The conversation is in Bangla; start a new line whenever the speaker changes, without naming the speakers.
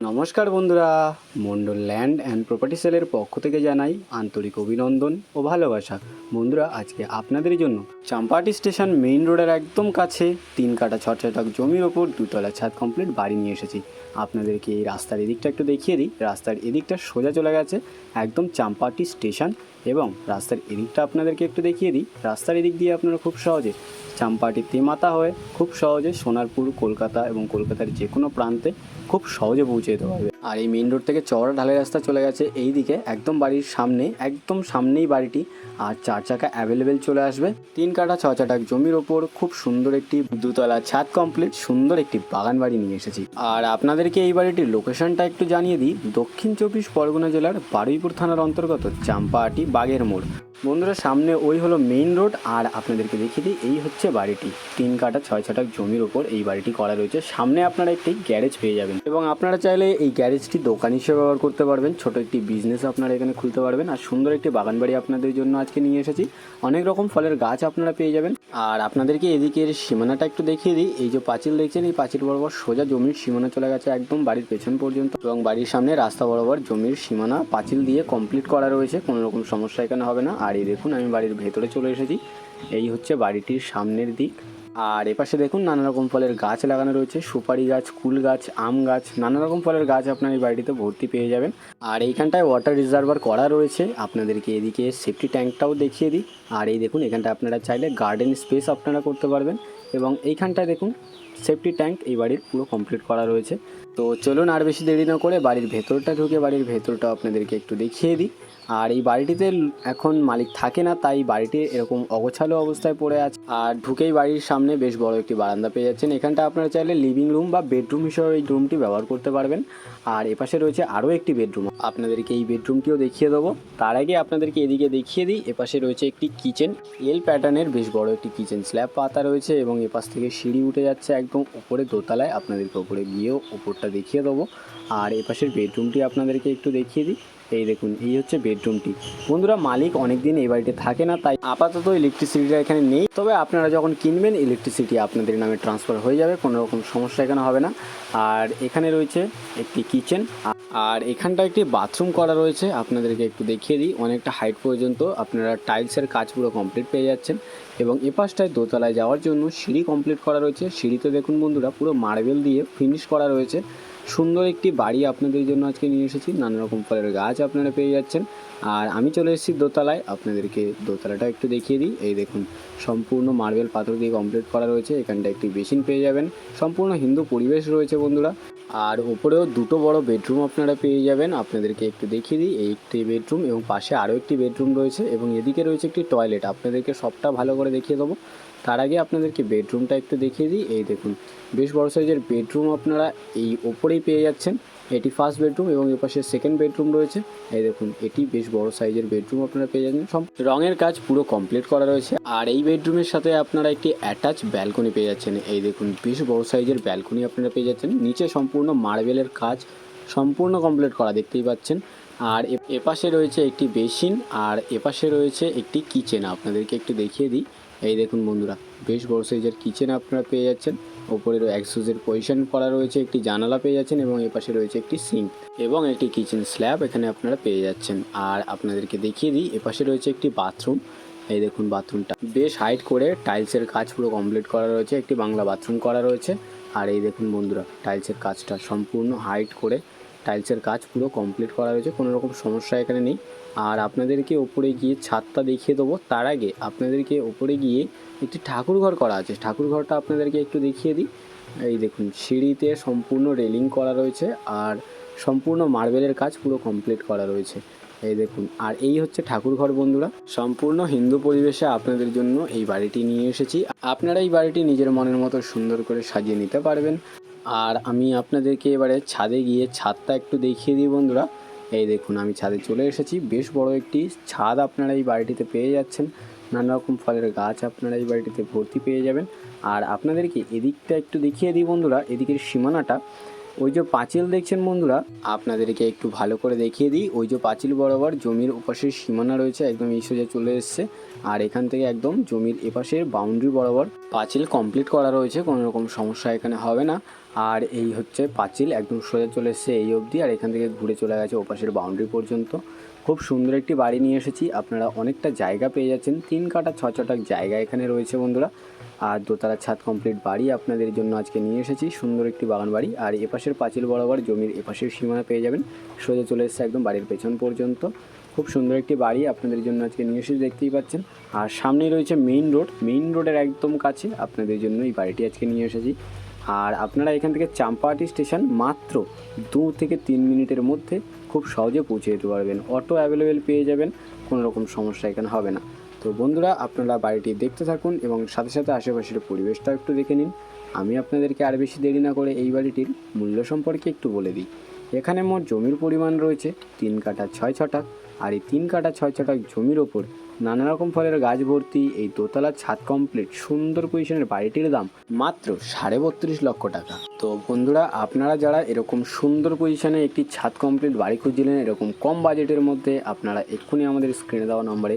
নমস্কার বন্ধুরা, মন্ডল ল্যান্ড অ্যান্ড প্রপার্টি সেলের পক্ষ থেকে জানাই আন্তরিক অভিনন্দন ও ভালোবাসা। বন্ধুরা, আজকে আপনাদের জন্য চাম্পাটি স্টেশন মেইন রোডের একদম কাছে তিন কাটা ছট ছটাক জমির ওপর দুতলা ছাদ কমপ্লিট বাড়ি নিয়ে এসেছি। আপনাদেরকে এই রাস্তার এদিকটা একটু দেখিয়ে দিই। রাস্তার এদিকটা সোজা চলে গেছে একদম চাম্পাটি স্টেশন এবং রাস্তার এদিকটা আপনাদেরকে একটু দেখিয়ে দিই। রাস্তার এদিক দিয়ে আপনারা খুব সহজে চাম্পাটি তেমাতা হয়ে খুব সহজে সোনারপুর, কলকাতা এবং কলকাতার যে কোনো প্রান্তে খুব সহজে পৌঁছে যেতে পারবে। আর এই মেইন রোড থেকে চওড়া ঢালাই রাস্তা চলে গেছে। এই দিকে একদম বাড়ির সামনে, একদম সামনেই বাড়িটি আর চার চাকা অ্যাভেলেবেল চলে আসবে। তিন কাঠা, ছ চাটাক জমির ওপর খুব সুন্দর একটি দুতলা ছাদ কমপ্লিট সুন্দর একটি বাগান বাড়ি নিয়ে এসেছি। আর আপনাদেরকে এই বাড়িটির লোকেশনটা একটু জানিয়ে দিই। দক্ষিণ চব্বিশ পরগনা জেলার বারুইপুর থানার অন্তর্গত চাম্পাহাটি বাগের মোড়। বন্ধুরা, সামনে ওই হলো মেইন রোড আর আপনাদেরকে দেখিয়ে দিই, এই হচ্ছে বাড়িটি। তিন কাটা ছয় ছটা জমির ওপর এই বাড়িটি করা রয়েছে। সামনে আপনারা একটি গ্যারেজ পেয়ে যাবেন এবং আপনারা চাইলে এই গ্যারেজটি দোকান হিসেবে ব্যবহার করতে পারবেন। ছোট একটি বিজনেস আপনারা এখানে খুলতে পারবেন আর সুন্দর একটি বাগান বাড়ি আপনাদের জন্য আজকে নিয়ে এসেছি। অনেক রকম ফলের গাছ আপনারা পেয়ে যাবেন। আর আপনাদেরকে এদিকের সীমানাটা একটু দেখিয়ে দিই। এই যে পাঁচিল দেখছেন, এই পাঁচিল বরাবর সোজা জমির সীমানা চলে গেছে একদম বাড়ির পেছন পর্যন্ত এবং বাড়ির সামনে রাস্তা বরাবর জমির সীমানা পাঁচিল দিয়ে কমপ্লিট করা রয়েছে। কোনো রকম সমস্যা এখানে হবে না। এই দেখুন, আমি বাড়ির ভেতরে চলে এসেছি। এই হচ্ছে বাড়িটির সামনের দিক। আর এপাশে দেখুন নানা রকম ফলের গাছ লাগানো রয়েছে, সুপারি গাছ, কুল গাছ, আম গাছ, নানা রকম ফলের গাছ আপনার এই বাড়িতে ভর্তি পেয়ে যাবেন। আর এইখানটায় ওয়াটার রিজার্ভার করা রয়েছে, আপনাদেরকে এদিকে সেফটি ট্যাঙ্কটাও দেখিয়ে দিই। আর এই দেখুন এখানটা আপনারা চাইলে গার্ডেন স্পেস আপনারা করতে পারবেন। এবং এইখানটায় দেখুন সেফটি ট্যাঙ্ক এই বাড়ির পুরো কমপ্লিট করা রয়েছে। তো চলুন আর বেশি দেরি না করে বাড়ির ভেতরটা ঢুকে বাড়ির ভেতরটা আপনাদেরকে একটু দেখিয়ে দিই। আর এই বাড়িটিতে এখন মালিক থাকে না, তাই বাড়িটি এরকম অগোছালো অবস্থায় পড়ে আছে। আর ঢুকেই বাড়ির সামনে বেশ বড় একটি বারান্দা পেয়ে যাচ্ছেন। এখানটা আপনারা চাইলে লিভিং রুম বা বেডরুম হিসেবে এই রুমটি ব্যবহার করতে পারবেন। আর এপাশে রয়েছে আরও একটি বেডরুম আপনাদেরকে এই বেডরুমটিও দেখিয়ে দেবো। তার আগে আপনাদেরকে এদিকে দেখিয়ে দিই। এপাশে রয়েছে একটি কিচেন এল প্যাটার্নের বেশ বড় একটি কিচেন স্ল্যাব পাতা রয়েছে এবং এপাশ থেকে সিঁড়ি উঠে যাচ্ছে একদম উপরে দোতলায় আপনাদেরকে উপরে গিয়েও উপরটা দেখিয়ে দেবো। আর এপাশের বেডরুমটি আপনাদেরকে একটু দেখিয়ে দিই। এই দেখুন, এই হচ্ছে বেডরুমটি। বন্ধুরা, মালিক অনেকদিন এই বাড়িতে থাকে না, তাই আপাতত ইলেকট্রিসিটিটা এখানে নেই। তবে আপনারা যখন কিনবেন ইলেকট্রিসিটি আপনাদের নামে ট্রান্সফার হয়ে যাবে, কোনো রকম সমস্যা এখানে হবে না। আর এখানে রয়েছে একটি কিচেন আর এখানটা একটি বাথরুম করা রয়েছে। আপনাদেরকে একটু দেখিয়ে দিই, অনেকটা হাইট পর্যন্ত আপনারা টাইলসের কাজ পুরো কমপ্লিট পেয়ে যাচ্ছেন। এবং এ পাশটায় দোতলায় যাওয়ার জন্য সিঁড়ি কমপ্লিট করা রয়েছে। সিঁড়িতে দেখুন বন্ধুরা, পুরো মার্বেল দিয়ে ফিনিশ করা রয়েছে। সুন্দর একটি বাড়ি আপনাদের জন্য আজকে নিয়ে এসেছি। নানা রকম ফলের গাছ আপনারা পেয়ে যাচ্ছেন। আর আমি চলে এসেছি দোতলায়। আপনাদেরকে দোতলাটা একটু দেখিয়ে দিই। এই দেখুন, সম্পূর্ণ মার্বেল পাথর দিয়ে কমপ্লিট করা রয়েছে। এখানটা একটি বেসিন পেয়ে যাবেন। সম্পূর্ণ হিন্দু পরিবেশ রয়েছে বন্ধুরা। আর ওপরেও দুটো বড় বেডরুম আপনারা পেয়ে যাবেন। আপনাদেরকে একটু দেখিয়ে দিই। এই একটি বেডরুম এবং পাশে আরও একটি বেডরুম রয়েছে এবং এদিকে রয়েছে একটি টয়লেট। আপনাদেরকে সবটা ভালো করে দেখিয়ে দেবো। তার আগে আপনাদেরকে বেডরুমটা একটু দেখিয়ে দিই। এই দেখুন, বেশ বড় সাইজের বেডরুম আপনারা এই ওপরেই পেয়ে যাচ্ছেন। এটি ফার্স্ট বেডরুম এবং এর পাশে সেকেন্ড বেডরুম রয়েছে। এই দেখুন, এটি বেশ বড় সাইজের বেডরুম আপনারা পেয়ে যাচ্ছেন। সব রঙের কাজ পুরো কমপ্লিট করা রয়েছে। আর এই বেডরুমের সাথে আপনারা একটি অ্যাটাচ ব্যালকনি পেয়ে যাচ্ছেন। এই দেখুন, বেশ বড় সাইজের ব্যালকনি আপনারা পেয়ে যাচ্ছেন। নিচে সম্পূর্ণ মার্বেলের কাজ সম্পূর্ণ কমপ্লিট করা দেখতেই পাচ্ছেন। আর এপাশে রয়েছে একটি বেসিন আর এপাশে রয়েছে একটি কিচেন আপনাদেরকে একটু দেখিয়ে দিই। এই দেখুন বন্ধুরা, বেশ বড় সাইজের কিচেন আপনারা পেয়ে যাচ্ছেন। ওপরের অ্যাক্সেসের পজিশন করা রয়েছে, একটি জানালা পেয়ে যাচ্ছেন এবং এপাশে রয়েছে একটি সিঙ্ক এবং একটি কিচেন স্ল্যাব এখানে আপনারা পেয়ে যাচ্ছেন। আর আপনাদেরকে দেখিয়ে দিই এপাশে রয়েছে একটি বাথরুম এই দেখুন বাথরুমটা বেশ হাইট করে টাইলসের কাজ পুরো কমপ্লিট করা রয়েছে, একটি বাংলা বাথরুম করা রয়েছে। আর এই দেখুন বন্ধুরা টাইলসের কাজটা সম্পূর্ণ হাইট করে টাইলসের কাজ পুরো কমপ্লিট করা রয়েছে কোনো রকম সমস্যা এখানে নেই। আর আপনাদেরকে ওপরে গিয়ে ছাদটা দেখিয়ে দেবো। তার আগে আপনাদেরকে ওপরে গিয়ে একটি ঠাকুর ঘর করা আছে। ঠাকুর ঘরটা আপনাদেরকে একটু দেখিয়ে দিই। এই দেখুন, সিঁড়িতে সম্পূর্ণ রেলিং করা রয়েছে আর সম্পূর্ণ মার্বেলের কাজ পুরো কমপ্লিট করা রয়েছে। এই দেখুন, আর এই হচ্ছে ঠাকুর ঘর বন্ধুরা। সম্পূর্ণ হিন্দু পরিবেশে আপনাদের জন্য এই বাড়িটি নিয়ে এসেছি। আপনারা এই বাড়িটি নিজের মনের মতো সুন্দর করে সাজিয়ে নিতে পারবেন। আর আমি আপনাদেরকে এবারে ছাদে গিয়ে ছাদটা একটু দেখিয়ে দিই বন্ধুরা। এই দেখুন, আমি ছাদে চলে এসেছি। বেশ বড় একটি ছাদ আপনারা এই বাড়িটিতে পেয়ে যাচ্ছেন। নানা রকম ফলের গাছ আপনারা এই বাড়িটিতে ভর্তি পেয়ে যাবেন। আর আপনাদেরকে এদিকটা একটু দেখিয়ে দিই বন্ধুরা। এদিকের সীমানাটা ওই যে পাঁচিল দেখছেন বন্ধুরা, আপনাদেরকে একটু ভালো করে দেখিয়ে দিই। ওই যে পাঁচিল বরাবর জমির ওপাশের সীমানা রয়েছে, একদম এই সোজা চলে এসছে। আর এখান থেকে একদম জমির এপাশের বাউন্ডারি বরাবর পাঁচিল কমপ্লিট করা রয়েছে, কোনো রকম সমস্যা এখানে হবে না। আর এই হচ্ছে পাঁচিল, একদম সোজা চলে এসছে এই অবধি, আর এখান থেকে ঘুরে চলে গেছে ওপাশের বাউন্ডারি পর্যন্ত। খুব সুন্দর একটি বাড়ি নিয়ে এসেছি, আপনারা অনেকটা জায়গা পেয়ে যাচ্ছেন, তিন কাটা, ছ ছটাক জায়গা এখানে রয়েছে বন্ধুরা। আর দোতলা ছাদ কমপ্লিট বাড়ি আপনাদের জন্য আজকে নিয়ে এসেছি। সুন্দর একটি বাগান বাড়ি। আর এপাশের পাঁচিল বরাবর জমির এপাশের সীমানা পেয়ে যাবেন। সোজা চলে এসছে একদম বাড়ির পেছন পর্যন্ত। খুব সুন্দর একটি বাড়ি আপনাদের জন্য আজকে নিয়ে এসেছি, দেখতেই পাচ্ছেন। আর সামনেই রয়েছে মেইন রোড মেইন রোডের একদম কাছে আপনাদের জন্য এই বাড়িটি আজকে নিয়ে এসেছি। আর আপনারা এখান থেকে চাম্পাহাটি স্টেশন মাত্র দু থেকে তিন মিনিটের মধ্যে খুব সহজে পৌঁছে যেতে পারবেন। অটো অ্যাভেলেবেল পেয়ে যাবেন, কোনো রকম সমস্যা এখানে হবে না। তো বন্ধুরা, আপনারা বাড়িটি দেখতে থাকুন এবং সাথে সাথে আশেপাশের পরিবেশটাও একটু দেখে নিন। আমি আপনাদেরকে আর বেশি দেরি না করে এই বাড়িটির মূল্য সম্পর্কে একটু বলে দিই। এখানে মোট জমির পরিমাণ রয়েছে তিন কাঠা ছয় ছটা, আর এই তিন কাঠা ছয় ছটা জমির ওপর নানা রকম ফলের গাছ ভর্তি, এই দোতলা ছাদ কমপ্লিট সুন্দর পজিশনের বাড়িটির দাম মাত্র সাড়ে বত্রিশ লক্ষ টাকা। তো বন্ধুরা, আপনারা যারা এরকম সুন্দর পজিশনে একটি ছাদ কমপ্লিট বাড়ি খুঁজছিলেন, এরকম কম বাজেটের মধ্যে আপনারা এক্ষুনি আমাদের স্ক্রিনে দেওয়া নম্বরে